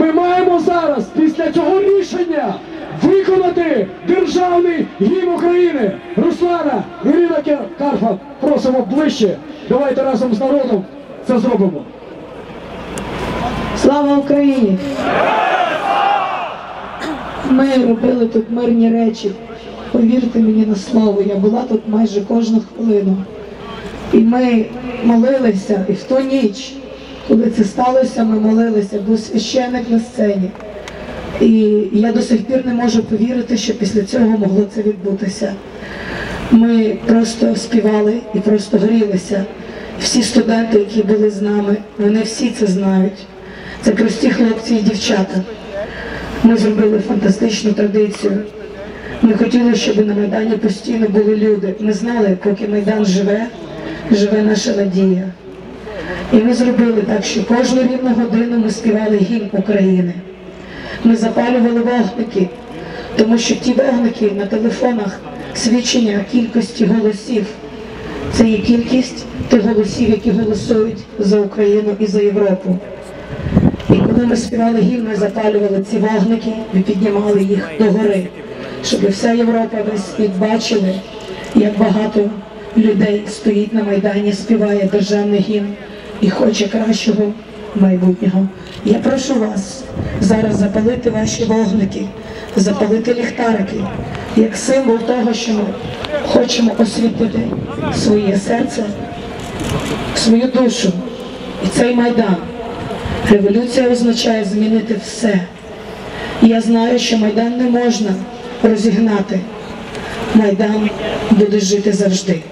Ми маємо зараз після цього рішення виконати державний гімн України. Руслана, Ірина Кер- Карпа, просимо ближче. Давайте разом з народом це зробимо. Слава Україні! Ми робили тут мирні речі. Повірте мені на слово, я була тут майже кожну хвилину. І ми молилися, і в ту ніч, коли це сталося, ми молилися, був священик на сцені. І я до сих пір не можу повірити, що після цього могло це відбутися. Ми просто співали і просто грілися. Всі студенти, які були з нами, вони всі це знають. Це прості хлопці і дівчата. Ми зробили фантастичну традицію. Ми хотіли, щоб на Майдані постійно були люди. Ми знали, поки Майдан живе, живе наша надія. І ми зробили так, що кожну рівну годину ми співали гімн України. Ми запалювали вогники, тому що ті вогники на телефонах свідчення кількості голосів. Це є кількість тих голосів, які голосують за Україну і за Європу. І коли ми співали гімн, ми запалювали ці вогники і піднімали їх догори, щоб вся Європа весь світ бачили, як багато людей стоїть на Майдані, співає державний гімн і хоче кращого майбутнього. Я прошу вас зараз запалити ваші вогники, запалити ліхтарики, як символ того, що ми хочемо освітити своє серце, свою душу і цей майдан. Революція означає змінити все. Я знаю, що Майдан не можна розігнати. Майдан буде жити завжди.